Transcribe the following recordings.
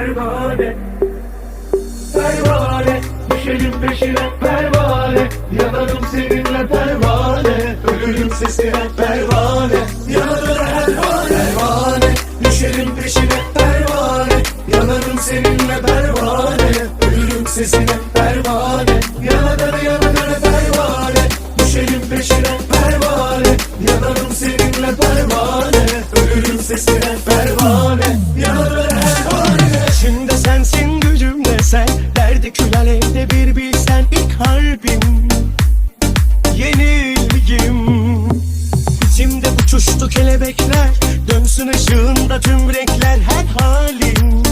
pervane. Pervane Düşerim peşine pervane. Yanarım seninle pervane. Ölürüm sesine pervane. Yanarım pervane. Pervane Düşerim peşine pervane. Yanarım seninle pervane. Ölürüm sesine pervane. Yanarım yanarım pervane. Düşerim peşine pervane. Yanarım seninle pervane. Ölürüm sesine pervane. Yanarım Derdi kül bir bilsen ilk harbim Yenilgim. İçimde uçuştu kelebekler. Dönsün ışığında tüm renkler her halim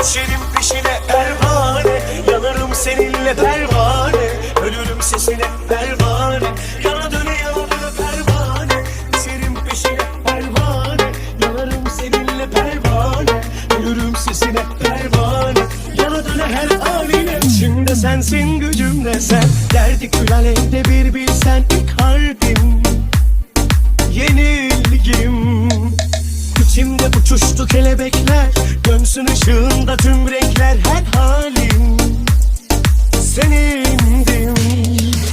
Düşerim peşine pervane Yanarım seninle pervane Ölürüm sesine pervane Yana döne yana döne pervane. Düşerim peşine pervane Yanarım seninle pervane Ölürüm sesine pervane. Yana döne her haline Şimdi sensin gücümde sen. Derdi kül alevde bir bilsen ilk harbim Yenilgim. İçimde uçuştu kelebekler Görsün ışığında tüm renkler her halim Senindim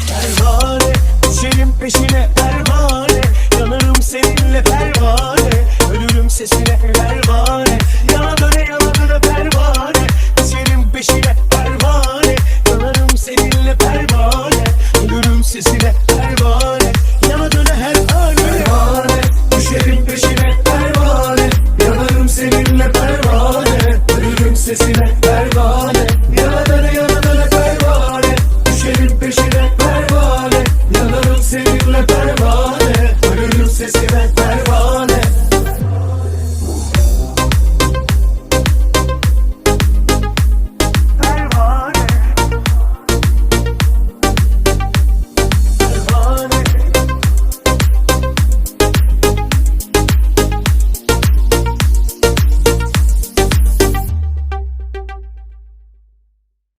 Pervane Düşerim peşine pervane. Yanarım seninle pervane. Ölürüm sesine pervane. Yalan necesidad.